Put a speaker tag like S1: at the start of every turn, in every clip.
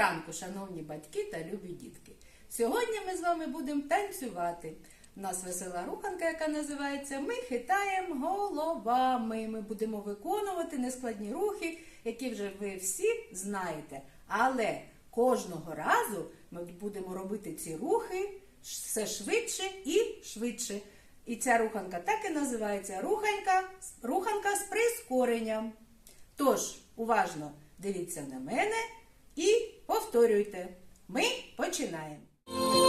S1: ранку, шановні батьки та любі дітки. Сьогодні ми з вами будемо танцювати. У нас весела руханка, яка називається Ми хитаємо головами. Ми будемо виконувати нескладні рухи, які вже ви всі знаєте. Але кожного разу ми будемо робити ці рухи все швидше і швидше. І ця руханка так і називається руханка, руханка з прискоренням. Тож, уважно дивіться на мене і повторюйте. Ми починаємо.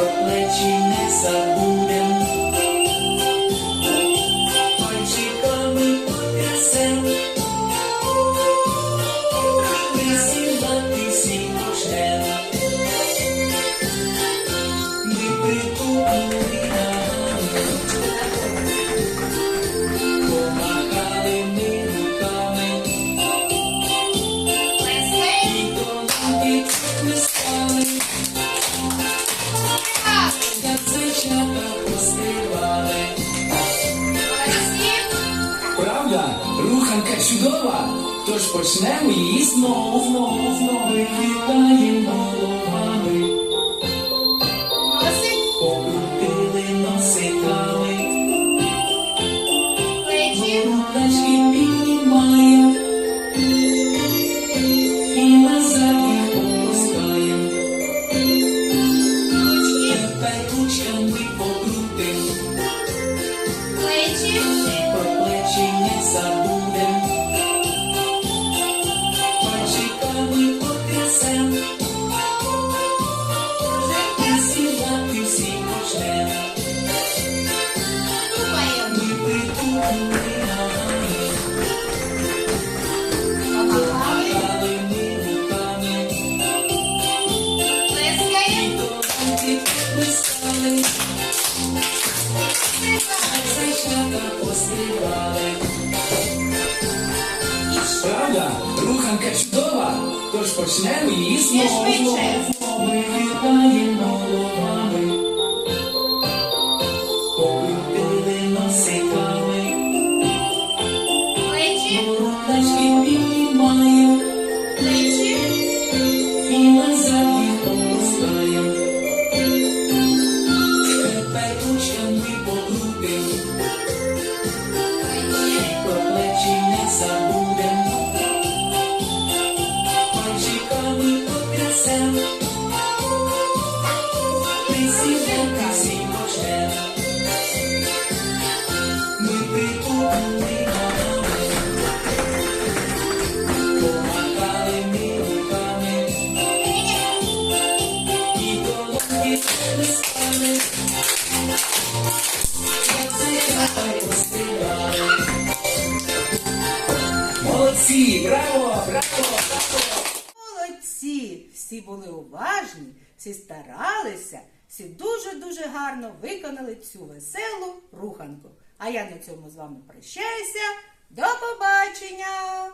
S2: Про плечі не забудем. Правда, руханка чудова, тож почнемо її знову, знову, знову. Ми плескали, зайчата поспівали. Правда, руханка чудова, тож почнемо її знову. Ми хитаємо головами, Молодці! Браво! Браво!
S1: Молодці! Всі були уважні, всі старалися, всі дуже-дуже гарно виконали цю веселу руханку. А я на цьому з вами прощаюся. До побачення!